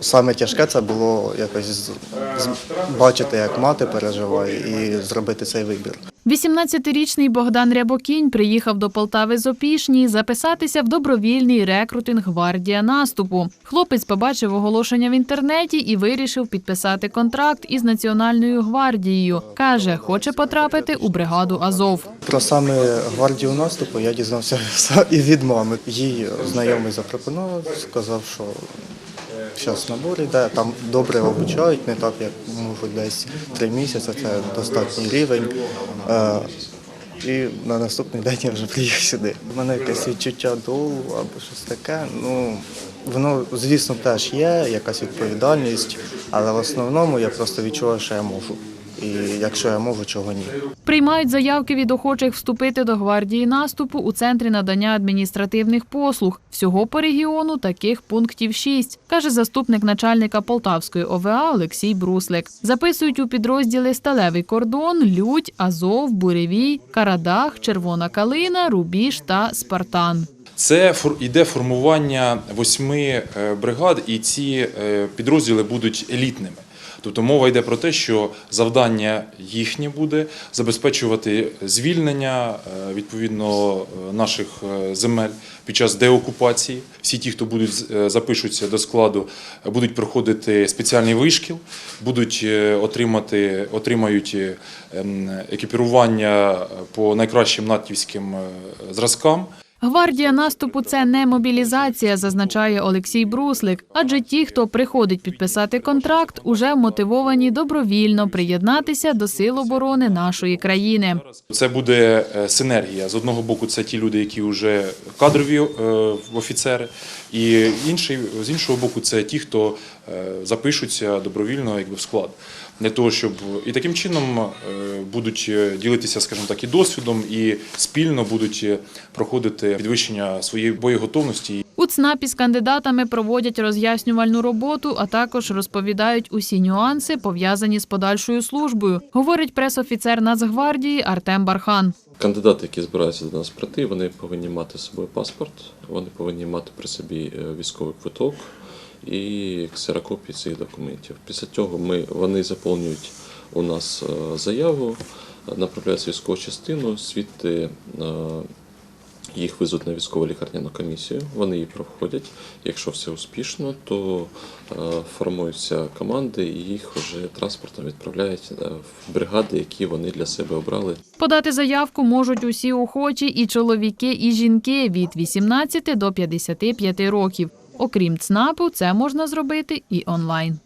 саме тяжке це було якось бачити, як мати переживає, і зробити цей вибір. 18-річний Богдан Рябокінь приїхав до Полтави з Опішні записатися в добровільний рекрутинг гвардія наступу. Хлопець побачив оголошення в інтернеті і вирішив підписати контракт із Національною гвардією. Каже, хоче потрапити у бригаду Азов. Про саме гвардію наступу я дізнався і від мами. Їй знайомий запропонував, сказав, що зараз набор йде, там добре обучають, не так, як можуть десь три місяці, це достатній рівень. І на наступний день я вже приїхав сюди. У мене якесь відчуття долу або щось таке. Ну, воно, звісно, теж є, якась відповідальність, але в основному я просто відчуваю, що я можу. І якщо я можу, чого ні. Приймають заявки від охочих вступити до гвардії наступу у центрі надання адміністративних послуг. Всього по регіону таких пунктів шість, каже заступник начальника Полтавської ОВА Олексій Бруслик. Записують у підрозділи Сталевий кордон, Людь, Азов, Буревій, Карадах, Червона Калина, Рубіж та Спартан. Це йде формування восьми е, бригад, і ці е, підрозділи будуть елітними. Тобто мова йде про те, що завдання їхнє буде забезпечувати звільнення е, відповідно е, наших е, земель під час деокупації. Всі ті, хто будуть запишуться до складу, будуть проходити спеціальний вишкіл, будуть отримати отримають екіпірування по найкращим натівським зразкам. Гвардія наступу це не мобілізація, зазначає Олексій Бруслик. Адже ті, хто приходить підписати контракт, уже мотивовані добровільно приєднатися до сил оборони нашої країни. Це буде е, синергія. З одного боку, це ті люди, які вже кадрові е, офіцери, і інший, з іншого боку, це ті, хто е, запишуться добровільно якби, в склад. Для того, щоб і таким чином е, будуть е, ділитися, скажімо так, і досвідом, і спільно будуть е, проходити підвищення своєї боєготовності У ЦНАПі з кандидатами проводять роз'яснювальну роботу, а також розповідають усі нюанси, пов'язані з подальшою службою, говорить пресофіцер Нацгвардії Артем Бархан. Кандидати, які збираються до нас прийти, вони повинні мати з собою паспорт, вони повинні мати при собі військовий квиток і ксерокопії цих документів. Після цього ми, вони заповнюють у нас е, заяву, направляються в військову частину, звідти е, їх везуть на військово лікарняну комісію, вони її проходять. Якщо все успішно, то е, формуються команди і їх вже транспортом відправляють в бригади, які вони для себе обрали. Подати заявку можуть усі охочі і чоловіки, і жінки від 18 до 55 років. Окрім ЦНАПу, це можна зробити і онлайн.